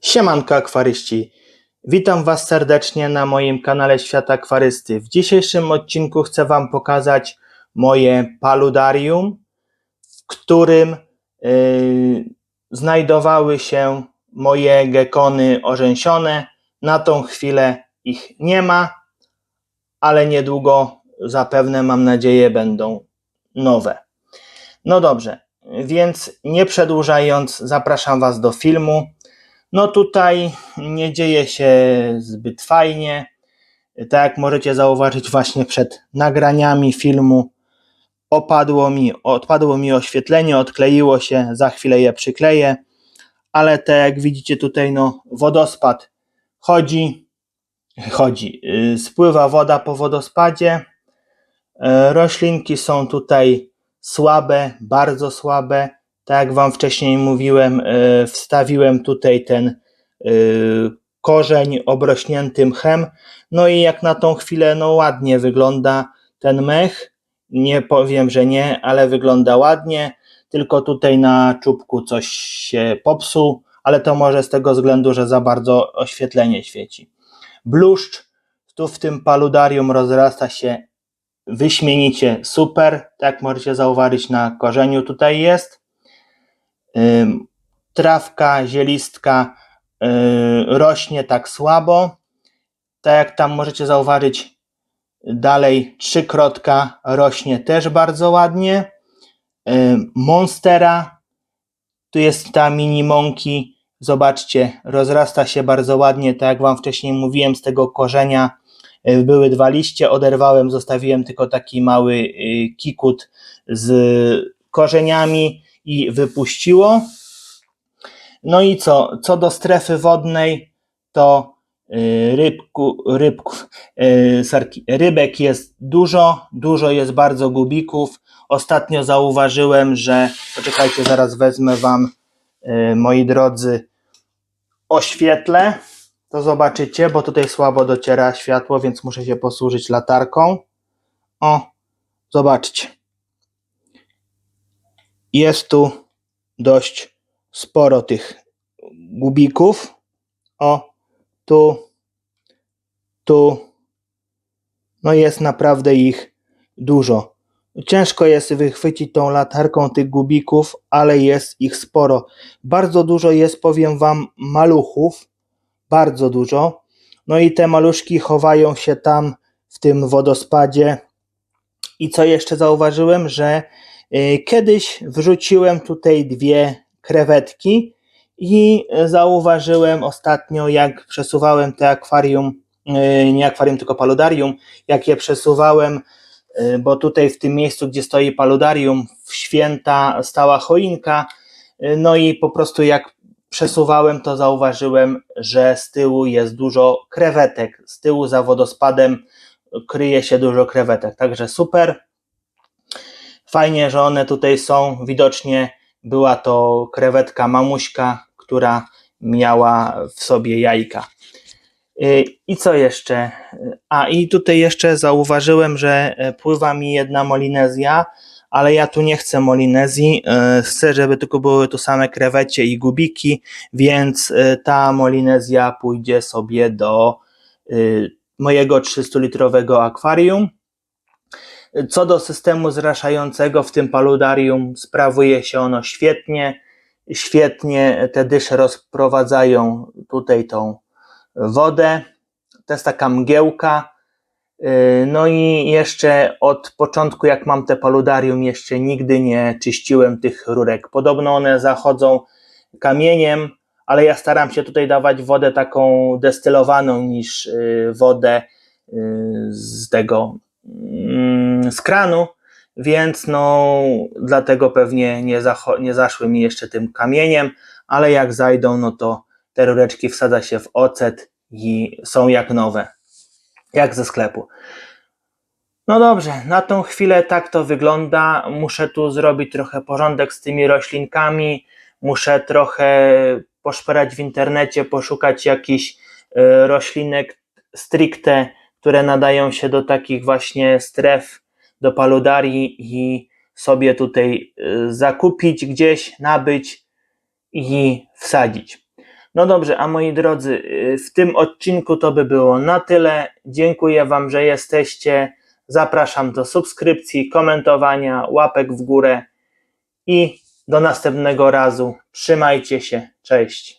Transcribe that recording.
Siemanko akwaryści. Witam Was serdecznie na moim kanale Świat Akwarysty. W dzisiejszym odcinku chcę Wam pokazać moje paludarium, w którym yy, znajdowały się moje gekony orzęsione. Na tą chwilę ich nie ma, ale niedługo zapewne, mam nadzieję, będą nowe. No dobrze, więc nie przedłużając, zapraszam Was do filmu. No tutaj nie dzieje się zbyt fajnie. Tak jak możecie zauważyć właśnie przed nagraniami filmu opadło mi, odpadło mi oświetlenie, odkleiło się, za chwilę je przykleję, ale tak jak widzicie tutaj no wodospad chodzi, chodzi, yy, spływa woda po wodospadzie, Yy, roślinki są tutaj słabe, bardzo słabe, tak jak Wam wcześniej mówiłem, e, wstawiłem tutaj ten e, korzeń obrośnięty mchem. No i jak na tą chwilę, no ładnie wygląda ten mech. Nie powiem, że nie, ale wygląda ładnie. Tylko tutaj na czubku coś się popsuł, ale to może z tego względu, że za bardzo oświetlenie świeci. Bluszcz tu w tym paludarium rozrasta się wyśmienicie super. Tak możecie zauważyć na korzeniu tutaj jest trawka zielistka y, rośnie tak słabo. Tak jak tam możecie zauważyć, dalej trzykrotka rośnie też bardzo ładnie. Monstera, tu jest ta mini monki, zobaczcie, rozrasta się bardzo ładnie, tak jak Wam wcześniej mówiłem, z tego korzenia y, były dwa liście, oderwałem, zostawiłem tylko taki mały y, kikut z korzeniami i wypuściło. No i co? Co do strefy wodnej, to y, rybku, rybków, y, rybek jest dużo, dużo jest bardzo gubików. Ostatnio zauważyłem, że, poczekajcie, zaraz wezmę Wam, y, moi drodzy, oświetlę, to zobaczycie, bo tutaj słabo dociera światło, więc muszę się posłużyć latarką. O, zobaczcie. Jest tu dość sporo tych gubików. O, tu, tu. No jest naprawdę ich dużo. Ciężko jest wychwycić tą latarką tych gubików, ale jest ich sporo. Bardzo dużo jest, powiem Wam, maluchów. Bardzo dużo. No i te maluszki chowają się tam w tym wodospadzie. I co jeszcze zauważyłem, że kiedyś wrzuciłem tutaj dwie krewetki i zauważyłem ostatnio, jak przesuwałem te akwarium, e, nie akwarium, tylko paludarium, jak je przesuwałem, e, bo tutaj w tym miejscu, gdzie stoi paludarium, w święta stała choinka, e, no i po prostu jak przesuwałem, to zauważyłem, że z tyłu jest dużo krewetek. Z tyłu za wodospadem kryje się dużo krewetek, także super. Fajnie, że one tutaj są. Widocznie była to krewetka mamuśka, która miała w sobie jajka. Y, I co jeszcze? A i tutaj jeszcze zauważyłem, że e, pływa mi jedna molinezja, ale ja tu nie chcę molinezji. E, chcę, żeby tylko były tu same krewecie i gubiki, więc ta molinezja pójdzie sobie do mojego 300-litrowego akwarium. Co do systemu zraszającego w tym paludarium, sprawuje się ono świetnie. Świetnie te dysze rozprowadzają tutaj tą wodę. To jest taka mgiełka. No i jeszcze od początku, jak mam te paludarium, jeszcze nigdy nie czyściłem tych rurek. Podobno one zachodzą kamieniem, ale ja staram się tutaj dawać wodę taką destylowaną niż y, wodę y, z tego z kranu więc no dlatego pewnie nie, nie zaszły mi jeszcze tym kamieniem, ale jak zajdą, no to te rureczki wsadza się w ocet i są jak nowe, jak ze sklepu. No dobrze, na tą chwilę tak to wygląda. Muszę tu zrobić trochę porządek z tymi roślinkami. Muszę trochę poszperać w internecie, poszukać jakichś e, roślinek stricte, które nadają się do takich właśnie stref do paludarii i sobie tutaj y, zakupić gdzieś, nabyć i wsadzić. No dobrze, a moi drodzy, y, w tym odcinku to by było na tyle. Dziękuję Wam, że jesteście. Zapraszam do subskrypcji, komentowania, łapek w górę i do następnego razu. Trzymajcie się. Cześć.